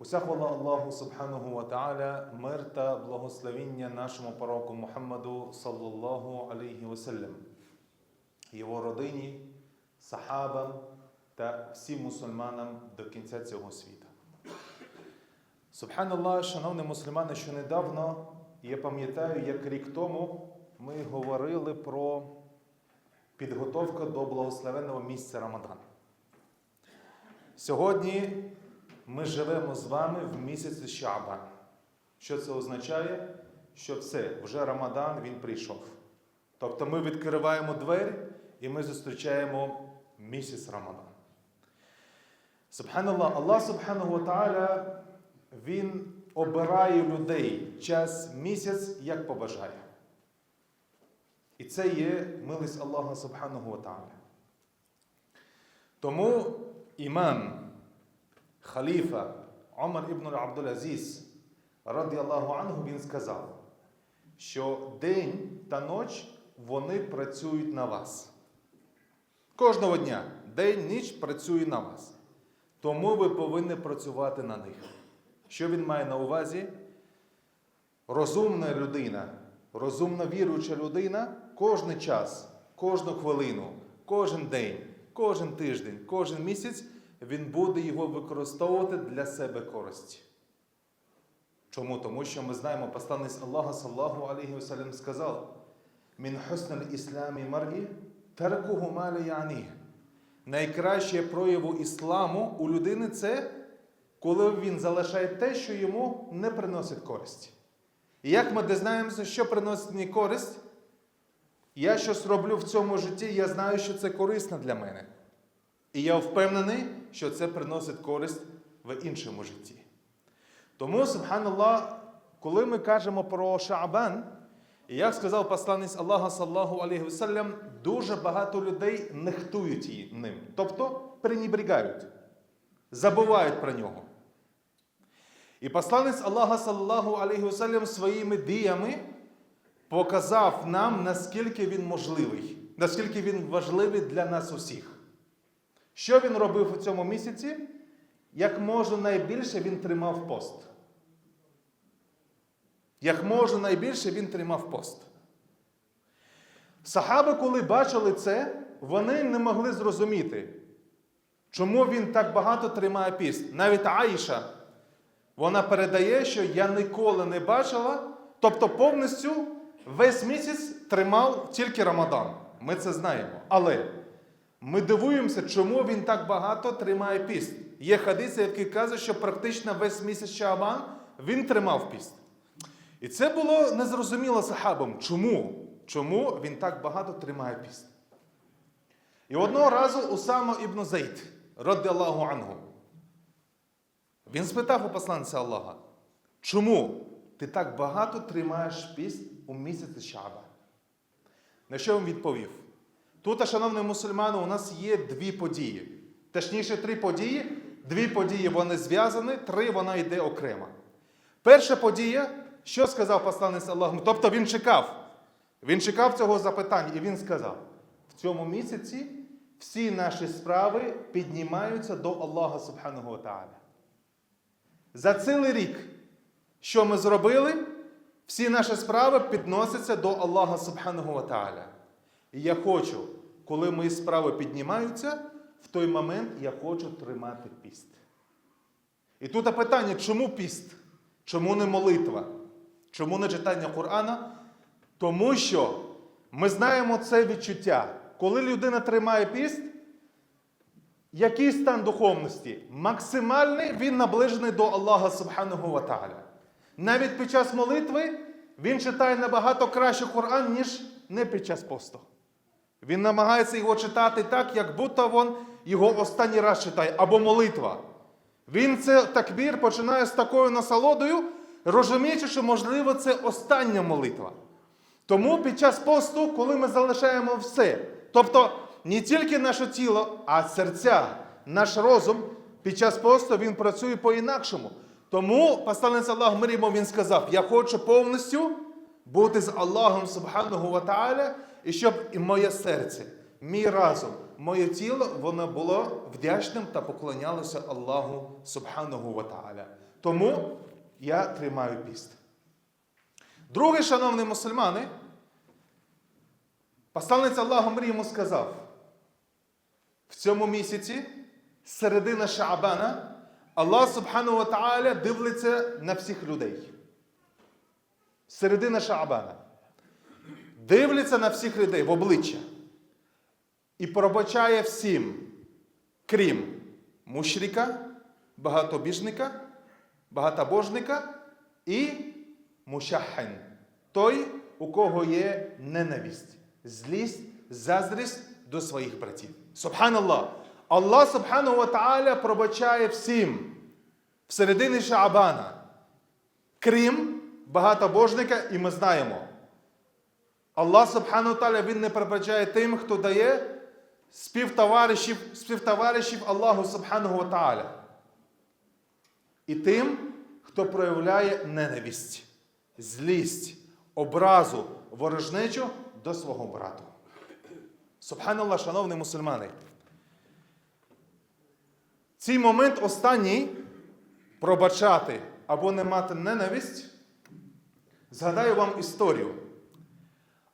Уся хвала Аллаху Субханаху Та'аля, мир та благословіння нашому пророку Мухаммаду саллаллаху алейхі васеллям, його родині, сахабам та всім мусульманам до кінця цього світу. Субханаллах, шановні мусульмани, що недавно, я пам'ятаю, як рік тому ми говорили про підготовку до благословенного місця Рамадан. Сьогодні ми живемо з вами в місяці Шабан. Що це означає? Що все, вже Рамадан він прийшов. Тобто ми відкриваємо двері і ми зустрічаємо місяць Рамадан. Субханаллах, Аллах Субхану Та'аля, Він обирає людей час місяць, як побажає. І це є милість Аллаха Субхану Та'аля. Тому імам халіфа Омар ібн Абдул-Азіз, радіаллаху анху, він сказав, що день та ніч вони працюють на вас. Кожного дня день, ніч працює на вас. Тому ви повинні працювати на них. Що він має на увазі? Розумна людина, розумна віруюча людина кожен час, кожну хвилину, кожен день, кожен тиждень, кожен місяць він буде його використовувати для себе користі. Чому? Тому що ми знаємо, посланець Аллаха саллаху алейхі вассалям сказав: Мін хусналь ісламі мар'ї таркуху малі яні. Найкраще прояву ісламу у людини це коли він залишає те, що йому не приносить користі. І як ми дізнаємося, що приносить мені користь, я щось роблю в цьому житті, я знаю, що це корисно для мене. І я впевнений, що це приносить користь в іншому житті. Тому, субханаллах, коли ми кажемо про Шаабан, як сказав посланець Аллаха саллаху алейхи вассалям, дуже багато людей нехтують її ним. Тобто пренебрігають, забувають про нього. І посланець Аллаха саллаху алейхи вассалям своїми діями показав нам, наскільки він можливий, наскільки він важливий для нас усіх. Що він робив у цьому місяці? Як може найбільше він тримав пост. Як може найбільше він тримав пост. Сахаби, коли бачили це, вони не могли зрозуміти, чому він так багато тримає піст. Навіть Аїша, вона передає, що я ніколи не бачила, тобто повністю весь місяць тримав тільки Рамадан. Ми це знаємо. Але ми дивуємося, чому він так багато тримає піст. Є хадиси, які кажуть, що практично весь місяць Шаабан він тримав піст. І це було незрозуміло сахабам. Чому? Чому він так багато тримає піст? І одного разу Усама ібн Зайд, раддаллаху анху, він спитав у посланця Аллаха, чому ти так багато тримаєш піст у місяці Шаабан? На що він відповів? Тут, шановні мусульмани, у нас є дві події. Точніше, три події. Дві події вони зв'язані, три вона йде окремо. Перша подія, що сказав посланець Аллаху? Тобто він чекав. Він чекав цього запитання, і він сказав: в цьому місяці всі наші справи піднімаються до Аллаха Субханого Тааля. За цілий рік, що ми зробили, всі наші справи підносяться до Аллаха Субханого Тааля. І я хочу, коли мої справи піднімаються, в той момент я хочу тримати піст. І тут питання, чому піст? Чому не молитва? Чому не читання Корана? Тому що ми знаємо це відчуття. Коли людина тримає піст, який стан духовності? Максимальний він наближений до Аллаха Субханого Ва Тааля. Навіть під час молитви він читає набагато краще Коран, ніж не під час посту. Він намагається його читати так, як будто він його останній раз читає, або молитва. Він це такбір починає з такою насолодою, розуміючи, що, можливо, це остання молитва. Тому під час посту, коли ми залишаємо все, тобто не тільки наше тіло, а серця, наш розум, під час посту він працює по-інакшому. Тому посланець Аллах Мирімо він сказав: Я хочу повністю бути з Аллахом Субханого Ва і щоб і моє серце, мій разум, моє тіло, воно було вдячним та поклонялося Аллаху Субханаху Ва. Тому я тримаю піст. Другий, шановні мусульмани, посланець Аллаху мрій йому сказав, в цьому місяці, середина Шаабана, Аллах Субхану Ва дивиться на всіх людей. Середина Шаабана. Дивляться на всіх людей в обличчя і пробачає всім, крім мушрика, багатобіжника, багатобожника і мушахен. Той, у кого є ненависть, злість, заздрість до своїх братів. Субханаллах. Аллах Субхану Та'аля пробачає всім в середині Шаабана, крім багатобожника, і ми знаємо. Аллах Субхану Таля Він не пробачає тим, хто дає співтоваришів, співтоваришів Аллаху Субхану Ва Та'аля. І тим, хто проявляє ненависть, злість, образу, ворожнечу до свого брату. Субханаллах, шановні мусульмани. Цей момент останній пробачати або не мати ненависть. Згадаю вам історію.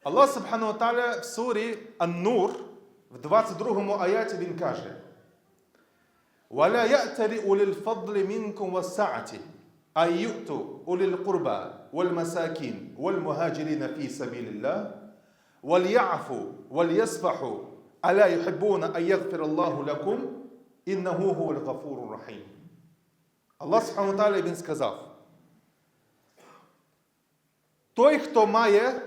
Аллах Субхану Таля в сурі Ан-Нур в 22 аяті він каже: وَلَا يَأْتَلِ أُولِي الْفَضْلِ مِنْكُمْ وَالسَّعَةِ أَن يُؤْتُوا أُولِي الْقُرْبَى وَالْمَسَاكِينِ وَالْمُهَاجِرِينَ فِي سَبِيلِ اللَّهِ وَلْيَعْفُوا وَلْيَصْفَحُوا أَلَا يُحِبُّونَ أَن يَغْفِرَ اللَّهُ لَكُمْ إِنَّهُ هُوَ الْغَفُورُ الرَّحِيمُ Аллах Субхану Таля він сказав: той, хто має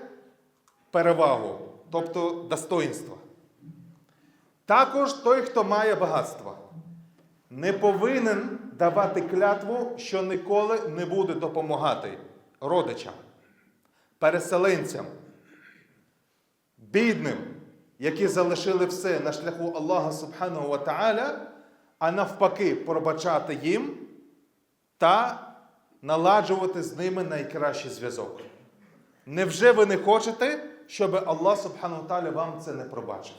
перевагу, тобто достоинство. Також той, хто має багатство, не повинен давати клятву, що ніколи не буде допомагати родичам, переселенцям, бідним, які залишили все на шляху Аллаха Субхану Та'аля, а навпаки, пробачати їм та наладжувати з ними найкращий зв'язок. Невже ви не хочете, щоб Аллах Субхану Таля вам це не пробачив?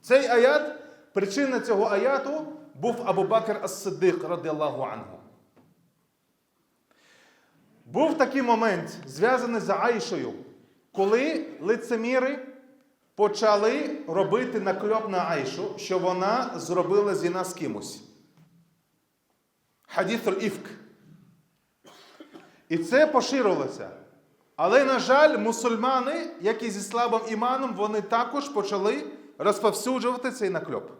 Цей аят, причина цього аяту був Абу Бакр Ас-Сиддик, радіаллаху анху. Був такий момент, зв'язаний з Аїшою, коли лицеміри почали робити накльоп на Аїшу, що вона зробила зіна з кимось. Хадіс іфк І це поширилося. Але, на жаль, мусульмани, як і зі слабим іманом, вони також почали розповсюджувати цей накльоп.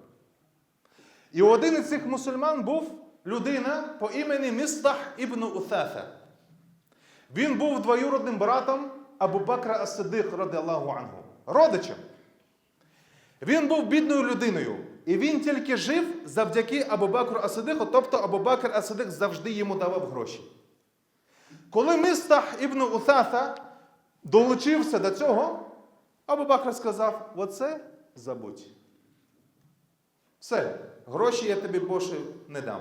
І один із цих мусульман був людина по імені Містах ібн Утафа. Він був двоюродним братом Абу Бакра Ас-Сидик, радіаллаху анху, родичем. Він був бідною людиною. І він тільки жив завдяки Абу Бакру Асидиху, тобто Абу Бакр Асидих завжди йому давав гроші. Коли Містах ібн Утафа долучився до цього, Абу Бакр сказав: оце забудь. Все, гроші я тобі більше не дам.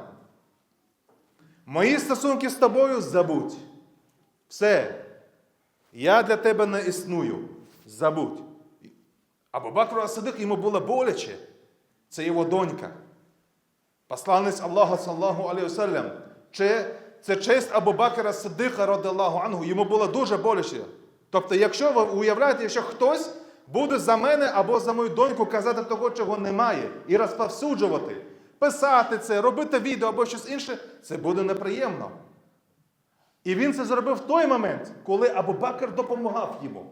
Мої стосунки з тобою забудь. Все. Я для тебе не існую. Забудь. Абу Бакру Асидик йому було боляче. Це його донька. Посланець Аллаха саллаху алейhi Це, це честь Абу Бакра Сидиха, радилаху ангу, йому було дуже боляче. Тобто, якщо ви уявляєте, якщо хтось буде за мене або за мою доньку казати того, чого немає, і розповсюджувати, писати це, робити відео або щось інше, це буде неприємно. І він це зробив в той момент, коли Абу Бакр допомагав йому.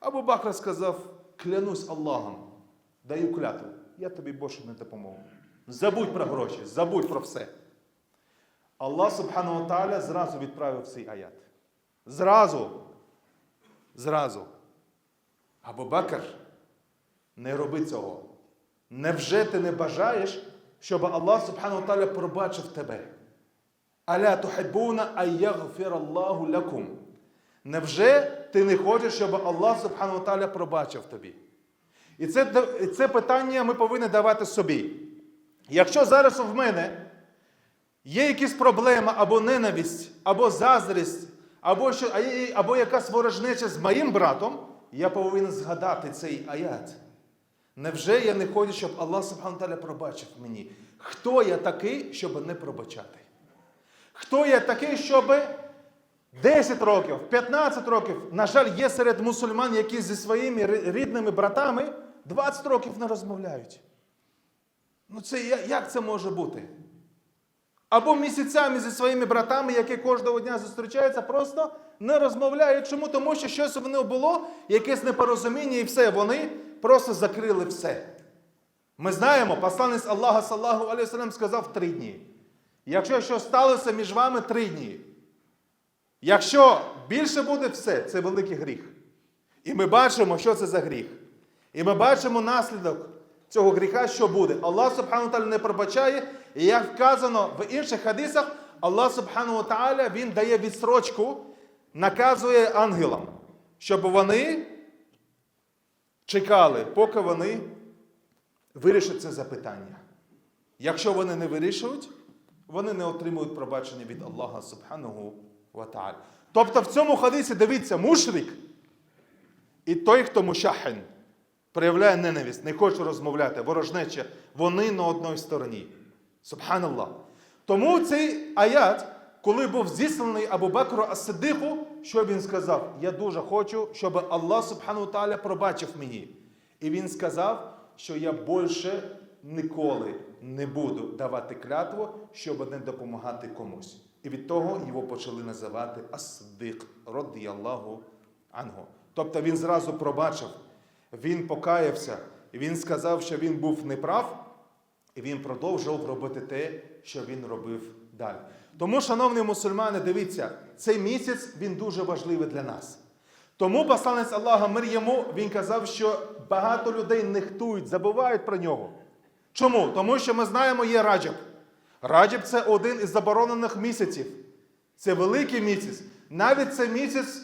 Абу Бакр сказав: клянусь Аллахом, даю клятву, я тобі більше не допоможу. Забудь про гроші, забудь про все. Аллах Субхану Тааля зразу відправив цей аят. Зразу. Зразу. Абу Бакр, не роби цього. Невже ти не бажаєш, щоб Аллах Субхану Тааля пробачив тебе? Аля тухибуна айягфір Аллаху лакум. Невже ти не хочеш, щоб Аллах Субхану Тааля пробачив тобі? І це, це питання ми повинні давати собі. Якщо зараз в мене є якісь проблеми або ненависть, або заздрість, або, що, або якась ворожнеча з моїм братом, я повинен згадати цей аят. Невже я не хочу, щоб Аллах Субхану Таля пробачив мені? Хто я такий, щоб не пробачати? Хто я такий, щоб 10 років, 15 років, на жаль, є серед мусульман, які зі своїми рідними братами 20 років не розмовляють. Ну це як це може бути? Або місяцями зі своїми братами, які кожного дня зустрічаються, просто не розмовляють. Чому? Тому що щось в них було, якесь непорозуміння, і все, вони просто закрили все. Ми знаємо, посланець Аллаха Саллаху алейхи сказав три дні. Якщо щось сталося між вами три дні. Якщо більше буде все, це великий гріх. І ми бачимо, що це за гріх. І ми бачимо наслідок цього гріха, що буде. Аллах Субхану Таля не пробачає. І як вказано в інших хадисах, Аллах Субхану Таля Він дає відсрочку, наказує ангелам, щоб вони чекали, поки вони вирішать це запитання. Якщо вони не вирішують, вони не отримують пробачення від Аллаха Субхану Та'аля. Тобто в цьому хадисі дивіться, мушрик і той, хто мушахин, проявляє ненависть, не хоче розмовляти, ворожнеча, вони на одній стороні. Субханаллах. Тому цей аят, коли був здійснений Абу Бакру Ас-Сиддику, що він сказав? Я дуже хочу, щоб Аллах Субхану Таля пробачив мені. І він сказав, що я більше ніколи не буду давати клятву, щоб не допомагати комусь. І від того його почали називати Ас-Сиддик, радіяллаху анху. Тобто він зразу пробачив, він покаявся, і він сказав, що він був неправ, і він продовжував робити те, що він робив далі. Тому, шановні мусульмани, дивіться, цей місяць він дуже важливий для нас. Тому посланець Аллаха мир йому, він казав, що багато людей нехтують, забувають про нього. Чому? Тому що ми знаємо, є Раджаб. Раджаб це один із заборонених місяців. Це великий місяць. Навіть цей місяць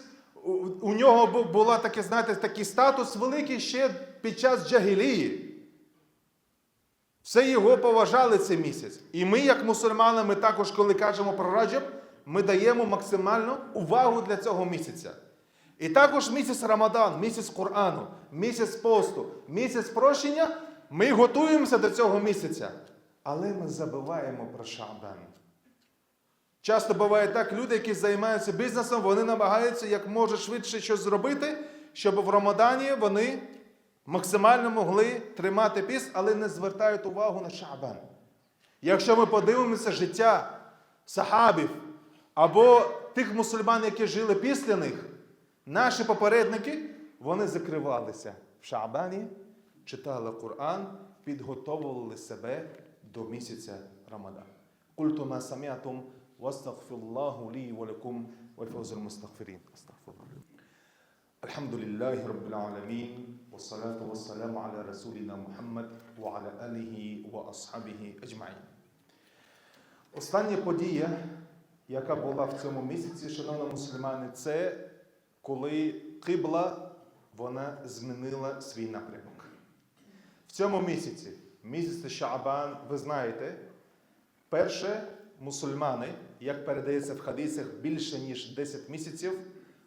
у, нього бу- була таке, знаєте, такий статус великий ще під час Джагілії. Все його поважали цей місяць. І ми, як мусульмани, ми також, коли кажемо про Раджаб, ми даємо максимальну увагу для цього місяця. І також місяць Рамадан, місяць Корану, місяць посту, місяць прощення, ми готуємося до цього місяця. Але ми забуваємо про Шабан. Часто буває так, люди, які займаються бізнесом, вони намагаються як може швидше щось зробити, щоб в Рамадані вони максимально могли тримати піс, але не звертають увагу на Шабан. Якщо ми подивимося життя сахабів або тих мусульман, які жили після них, наші попередники, вони закривалися в Шабані, читали Коран, підготовували себе до місяця Рамадан. قلت ما سمعتم واستغفر الله لي ولكم والفوز المستغفرين استغفر الله Alhamdulillahi Rabbil Alamin, wassalatu wassalamu ala rasulina Muhammad wa ala alihi wa ashabihi. Остання подія, яка була в цьому місяці, шановні мусульмани, це коли Кибла вона змінила свій напрямок. В цьому місяці, місяці Шаабан, ви знаєте, перше мусульмани, як передається в хадисах, більше ніж 10 місяців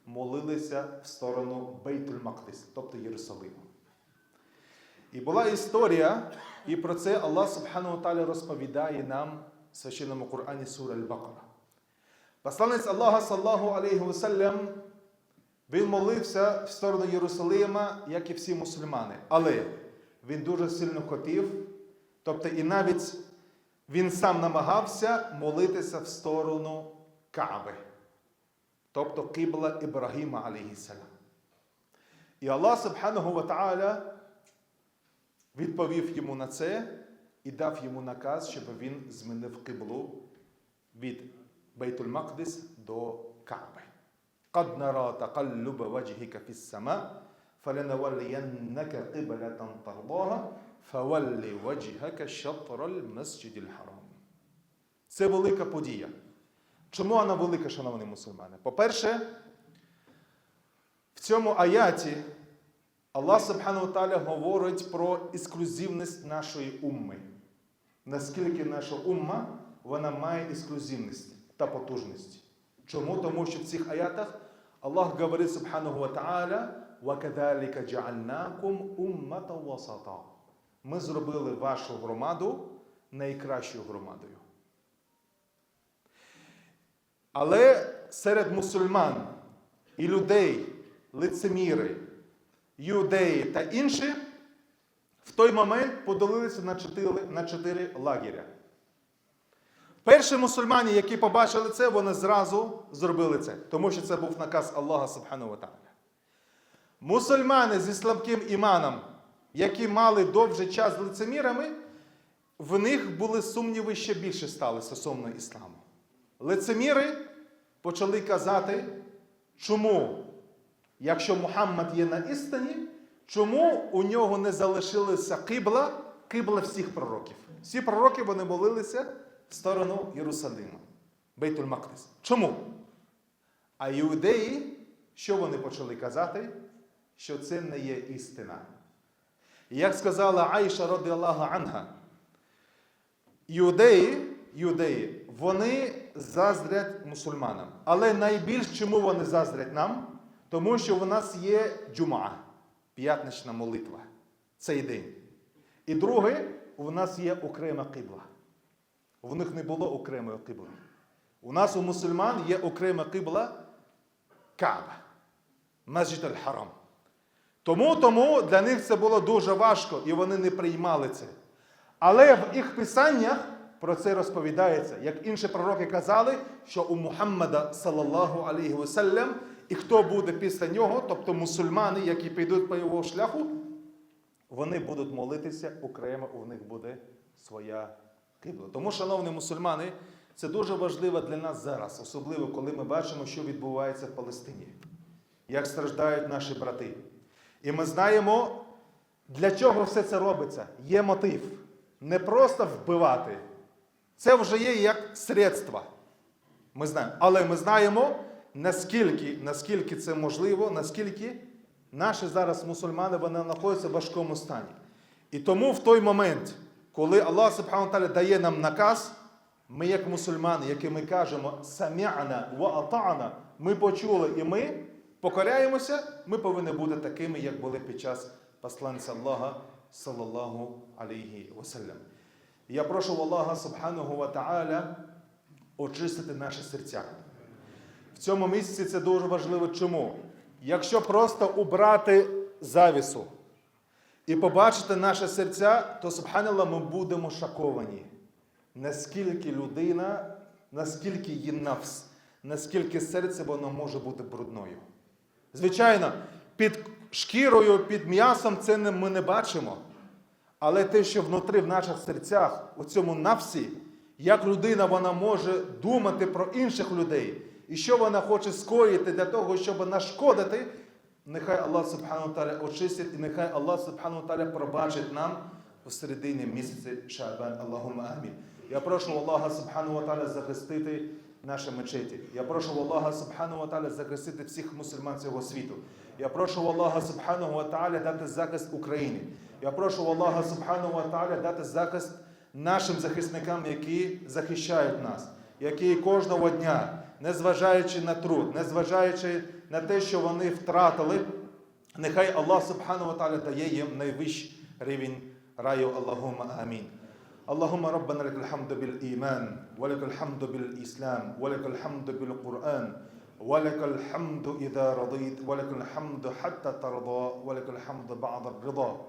молилися в сторону Бейтуль-Мактис, тобто Єрусалиму. І була історія, і про це Аллах Субхану Таля розповідає нам в священному Корані Сура Аль-Бакара. Посланець Аллаха, саллаху алейхи вассалям, він молився в сторону Єрусалима, як і всі мусульмани. Але він дуже сильно хотів, тобто і навіть він сам намагався молитися в сторону Кааби, тобто Кибла Ібрагіма, алейхіссалям. І Аллах Субханаху ва Та'аля відповів йому на це і дав йому наказ, щоб він змінив киблу від Бейтуль-Мақдис до Кааби. قد نرى تقلب وجهك في السماء فلنولينك قبلة ترضاها فول وجهك شطر المسجد الحرام. Це велика подія. Чому вона велика, шановні мусульмани? По-перше, в цьому аяті Аллах Субхану Таля говорить про ексклюзивність нашої умми. Наскільки наша умма вона має ексклюзивність та потужність. Чому? Тому що в цих аятах Аллах говорить Субхану ва Та'аля وَكَذَلِكَ جَعَلْنَاكُمْ أُمَّةً وَسَطًا ми зробили вашу громаду найкращою громадою. Але серед мусульман і людей, лицеміри, юдеї та інші в той момент поділилися на чотири, на чотири лагеря. Перші мусульмани, які побачили це, вони зразу зробили це, тому що це був наказ Аллаха Субхану Ва. Мусульмани зі слабким іманом, які мали довший час лицемірами, в них були сумніви ще більше стали стосовно ісламу. Лицеміри почали казати, чому, якщо Мухаммад є на істині, чому у нього не залишилася кибла, кибла всіх пророків. Всі пророки вони молилися в сторону Єрусалима, Бейтуль Мактис. Чому? А іудеї, що вони почали казати? Що це не є істина. І як сказала Аїша ради Аллаха Анга, Юдеї, юдеї, вони заздрять мусульманам. Але найбільш чому вони заздрять нам? Тому що у нас є джума, п'ятнична молитва. Цей день. І друге, у нас є окрема кибла. У них не було окремої кибли. У нас у мусульман є окрема кибла Кааба, Масджид аль-Харам. Тому, тому для них це було дуже важко, і вони не приймали це. Але в їх писаннях про це розповідається. Як інші пророки казали, що у Мухаммада, салаллаху алейхи вассалям, і хто буде після нього, тобто мусульмани, які підуть по його шляху, вони будуть молитися окремо, у них буде своя кибла. Тому, шановні мусульмани, це дуже важливо для нас зараз, особливо коли ми бачимо, що відбувається в Палестині, як страждають наші брати. І ми знаємо, для чого все це робиться. Є мотив. Не просто вбивати. Це вже є як средство. Ми знаємо. Але ми знаємо, наскільки, наскільки це можливо, наскільки наші зараз мусульмани вони знаходяться в важкому стані. І тому в той момент, коли Аллах Таля дає нам наказ, ми, як мусульмани, які ми кажемо сам'яна ва атa'на, ми почули і ми покоряємося, ми повинні бути такими, як були під час посланця Аллаха, салаллаху алейхі ваsallam. Я прошу Аллаха Субханого Ва Та'аля очистити наші серця. В цьому місці це дуже важливо. Чому? Якщо просто убрати завісу і побачити наше серця, то, субханаллах, ми будемо шоковані. Наскільки людина, наскільки її навс, наскільки серце воно може бути брудною. Звичайно, під шкірою, під м'ясом це ми не бачимо. Але те, що внутрі в наших серцях, у цьому навсі, як людина вона може думати про інших людей, і що вона хоче скоїти для того, щоб нашкодити, нехай Аллах Субхану Таля очистить, і нехай Аллах Субхану Таля пробачить нам у середині місяця Шабан. Аллахума амін. Я прошу Аллаха Субхану Таля захистити наші мечеті. Я прошу Аллаха Субхану Таля захистити всіх мусульман цього світу. Я прошу Аллаха Субхану Таля дати захист Україні. Я прошу Аллаха Субхану Таля дати захист нашим захисникам, які захищають нас, які кожного дня, незважаючи на труд, незважаючи на те, що вони втратили, нехай Аллах Субхану Таля дає їм найвищий рівень раю. Аллахума амін. اللهم ربنا لك الحمد بالإيمان ولك الحمد بالإسلام ولك الحمد بالقرآن ولك الحمد إذا رضيت ولك الحمد حتى ترضى ولك الحمد بعد الرضا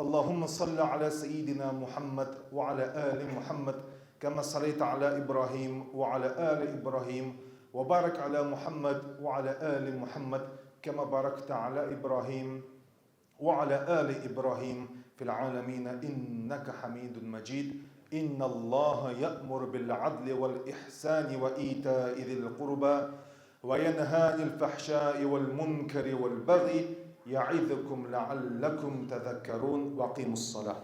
اللهم صل على سيدنا محمد وعلى آل محمد كما صليت على إبراهيم وعلى آل إبراهيم وبارك على محمد وعلى آل محمد كما باركت على إبراهيم وعلى آل إبراهيم في العالمين إنك حميد مجيد. إن الله يأمر بالعدل والإحسان وإيتاء ذي القربى وينهى عن الفحشاء والمنكر والبغي يعظكم لعلكم تذكرون وأقيموا الصلاة.